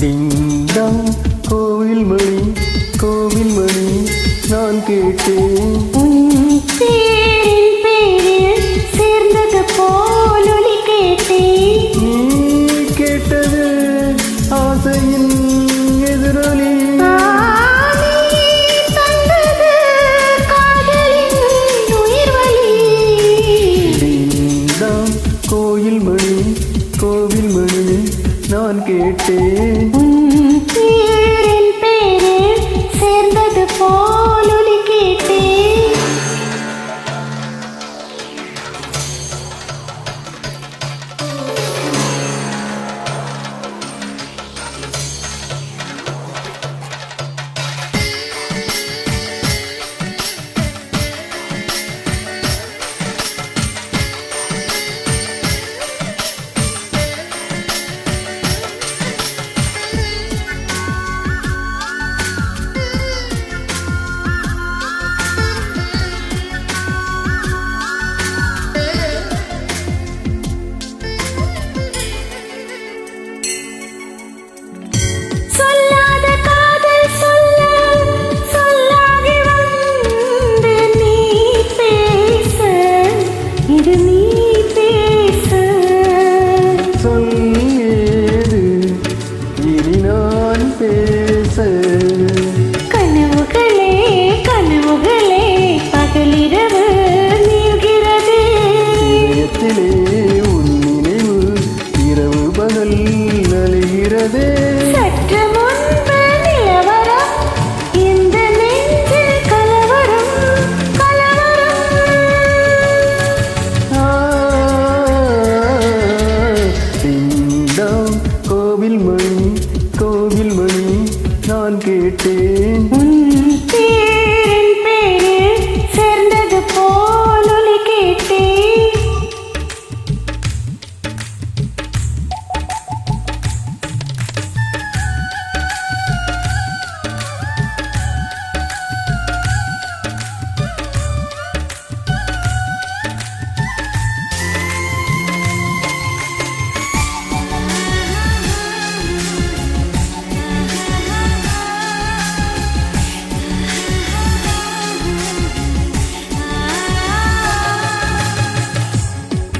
டிங்கம் கோவில் மணி கோவில் மணி நான் கேட்டேன். நான் கேட்டேன். கோவில் மணி கோவில் மணி நான் கேட்டேன்.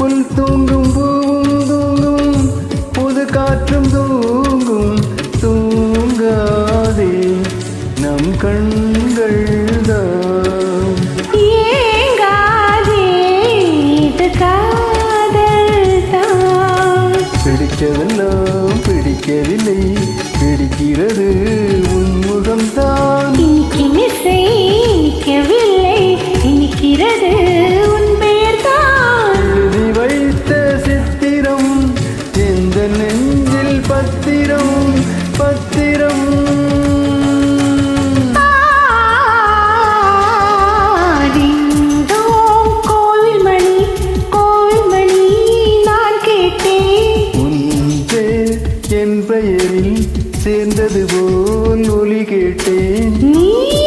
புல் தூங்கும் பூவும் தூங்கும் புது காற்றும் தூங்கும். தூங்காதே நம் கண்கள் பிடிக்கவில்லை பிடிக்கிறது பெயரில் சேர்ந்தது போல் ஒலி கேட்டேன். நீ